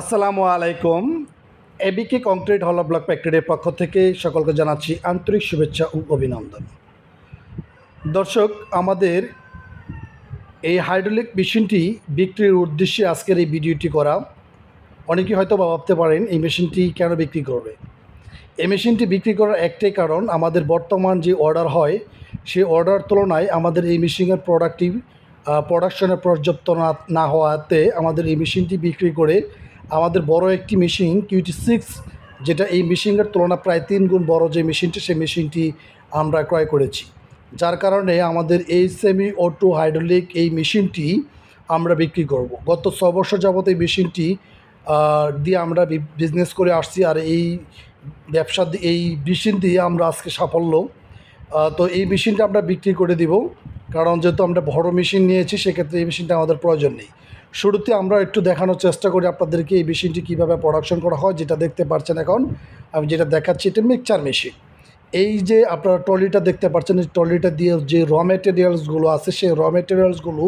আসসালামু আলাইকুম। এবিকে কংক্রিট হল ব্লক ফ্যাক্টরির পক্ষ থেকে সকলকে জানাচ্ছি আন্তরিক শুভেচ্ছা ও অভিনন্দন। দর্শক, আমাদের এই হাইড্রোলিক মেশিনটি বিক্রির উদ্দেশ্যে আজকের এই ভিডিওটি করা। অনেকে হয়তো বা ভাবতে পারেন, এই মেশিনটি কেন বিক্রি করবে? এই মেশিনটি বিক্রি করার একটাই কারণ, আমাদের বর্তমান যে অর্ডার হয়, সেই অর্ডার তুলনায় আমাদের এই মেশিনের প্রোডাক্টিভ প্রোডাকশনের পর্যাপ্ত না না হওয়াতে আমাদের এই মেশিনটি বিক্রি করে আমাদের বড় একটি মেশিন কিউটি সিক্স, যেটা এই মেশিনের তুলনা প্রায় তিন গুণ বড় যে মেশিনটি, সেই মেশিনটি আমরা ক্রয় করেছি। যার কারণে আমাদের এই সেমি অটো হাইড্রোলিক এই মেশিনটি আমরা বিক্রি করব। গত ছ বছর যাবত এই মেশিনটি দিয়ে আমরা বিজনেস করে আসছি আর এই ব্যবসা এই মেশিন দিয়ে আমরা আজকে সাফল্য। তো এই মেশিনটা আমরা বিক্রি করে দিব। কারণ যেহেতু আমরা বড় মেশিন নিয়েছি, সেক্ষেত্রে এই মেশিনটা আমাদের প্রয়োজন নেই। শুরুতে আমরা একটু দেখানোর চেষ্টা করি আপনাদেরকে এই মেশিনটি কীভাবে প্রোডাকশন করা হয়, যেটা দেখতে পাচ্ছেন এখন। আমি যেটা দেখাচ্ছি, এটা মিক্সচার মেশিন এই যে আপনারা ট্রলিটা দেখতে পাচ্ছেন, এই ট্রলিটা দিয়ে যে র মেটেরিয়ালসগুলো আছে, সেই র মেটেরিয়ালসগুলো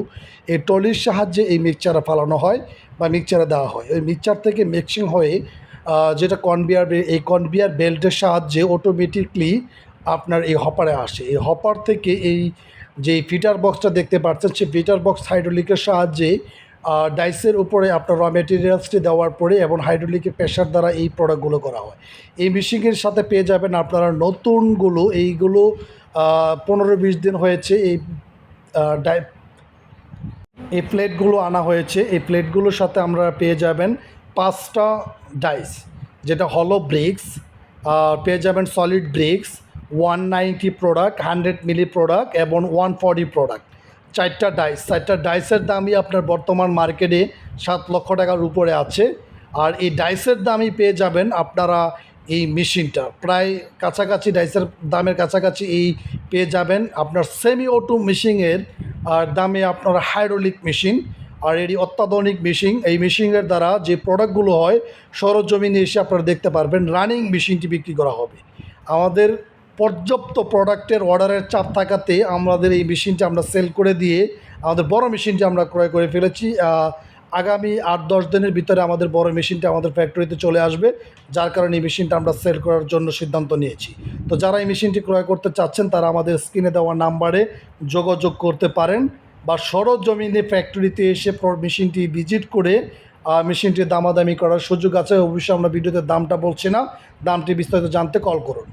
এই ট্রলির সাহায্যে এই মিক্সচারে ফালানো হয় বা মিক্সচারে দেওয়া হয়। ওই মিক্সচার থেকে মিক্সিং হয়ে যেটা কনভিয়ার এই কনভিয়ার বেল্টের সাহায্যে অটোমেটিকলি আপনার এই হপারে আসে। এই হপার থেকে এই যে ফিটার বক্সটা দেখতে পাচ্ছেন, সেই ফিটার বক্স হাইড্রোলিকের সাহায্যে ডাইসের উপরে আপনার র মেটেরিয়ালসটি দেওয়ার পরে এবং হাইড্রোলিকের প্রেশার দ্বারা এই প্রোডাক্টগুলো করা হয়। এই মেশিনের সাথে পেয়ে যাবেন আপনারা নতুনগুলো, এইগুলো পনেরো বিশ দিন হয়েছে এই ডাই, এই প্লেটগুলো আনা হয়েছে। এই প্লেটগুলোর সাথে আমরা পেয়ে যাবেন পাঁচটা ডাইস, যেটা হলো ব্রিক্স পেয়ে যাবেন solid bricks one ninety product hundred milli product এবং ওয়ান ফর্টি প্রোডাক্ট চারটা ডাইস চারটা ডাইসের দামই আপনার বর্তমান মার্কেটে সাত লক্ষ টাকার উপরে আছে। আর এই ডাইসের দামই পেয়ে যাবেন আপনারা এই মেশিনটা। প্রায় কাছাকাছি ডাইসের দামের কাছাকাছি এই পেয়ে যাবেন আপনার সেমি অটো মেশিনের আর দামে আপনার হাইড্রোলিক মেশিন আর এটি অত্যাধুনিক মেশিন এই মেশিনের দ্বারা যে প্রোডাক্টগুলো হয়, সরজমিনে এসে আপনারা দেখতে পারবেন রানিং মেশিনটি বিক্রি করা হবে। আমাদের পর্যাপ্ত প্রোডাক্টের অর্ডারের চাপ থাকাতে আমাদের এই মেশিনটা আমরা সেল করে দিয়ে আমাদের বড় মেশিনটা আমরা ক্রয় করে ফেলেছি। আগামী আট দশ দিনের ভিতরে আমাদের বড় মেশিনটা আমাদের ফ্যাক্টরিতে চলে আসবে, যার কারণে এই মেশিনটা আমরা সেল করার জন্য সিদ্ধান্ত নিয়েছি। তো যারা এই মেশিনটি ক্রয় করতে চাচ্ছেন, তারা আমাদের স্ক্রিনে দেওয়া নাম্বারে যোগাযোগ করতে পারেন বা সরজমিনে ফ্যাক্টরিতে এসে মেশিনটি ভিজিট করে মেশিনটি দামাদামি করার সুযোগ আছে। অবশ্যই আমরা ভিডিওতে দামটা বলছি না, দামটি বিস্তারিত জানতে কল করুন।